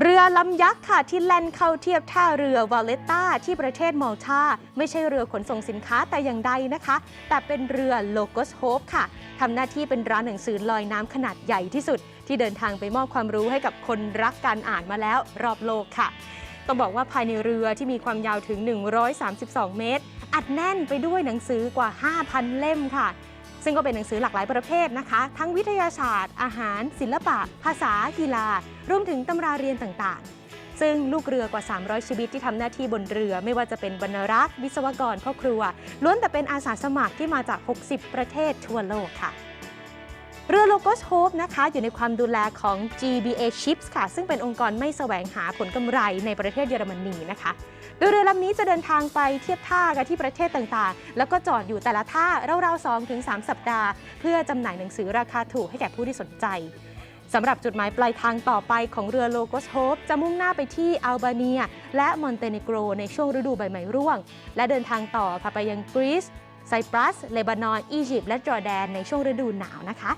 เรือลำยักษ์ค่ะที่แล่นเข้าเทียบท่าเรือวาเลตตาที่ประเทศมอลตาไม่ใช่เรือขนส่งสินค้าแต่อย่างใดนะคะ แต่เป็นเรือโลโกสโฮปค่ะทำหน้าที่เป็นร้านหนังสือลอยน้ำขนาดใหญ่ที่สุด ที่เดินทางไปมอบความรู้ให้กับคนรักการอ่านมาแล้วรอบโลกค่ะ ต้องบอกว่าภายในเรือที่มีความยาวถึง 132 เมตร อัดแน่นไปด้วยหนังสือกว่า 5,000 เล่มค่ะ ซึ่งก็เป็นหนังสือหลากหลายประเภทนะคะ ทั้งวิทยาศาสตร์ อาหาร ศิลปะ ภาษา กีฬารวมถึงตำราเรียนต่างๆ ซึ่งลูกเรือกว่า 300 ชีวิตที่ทำหน้าที่บนเรือ ไม่ว่าจะเป็นบรรรักษ์ วิศวกรพ่อครัว ล้วนแต่เป็นอาสาสมัครที่มาจาก 60 ประเทศทั่วโลกค่ะ เรือโลโกสโฮปนะคะอยู่ในความดูแลของ GBA Ships ค่ะ ซึ่งเป็นองค์กรไม่แสวงหาผลกำไรในประเทศเยอรมนีนะคะ โดยเรือลำนี้จะเดินทางไปเทียบท่ากันที่ประเทศต่างๆ แล้วก็จอดอยู่แต่ละท่าราวๆ2-3สัปดาห์ เพื่อจำหน่ายหนังสือราคาถูกให้แก่ผู้ที่สนใจสำหรับจุดหมายปลายทางต่อไปของเรือโลโกสโฮปจะมุ่งหน้าไปที่อัลบาเนีย และมอนเตเนโกรในช่วงฤดูใบไม้ร่วง และเดินทางต่อค่ะไปยังกรีซไซปรัสเลบานอน อียิปต์และจอร์แดนในช่วงฤดูหนาวนะคะ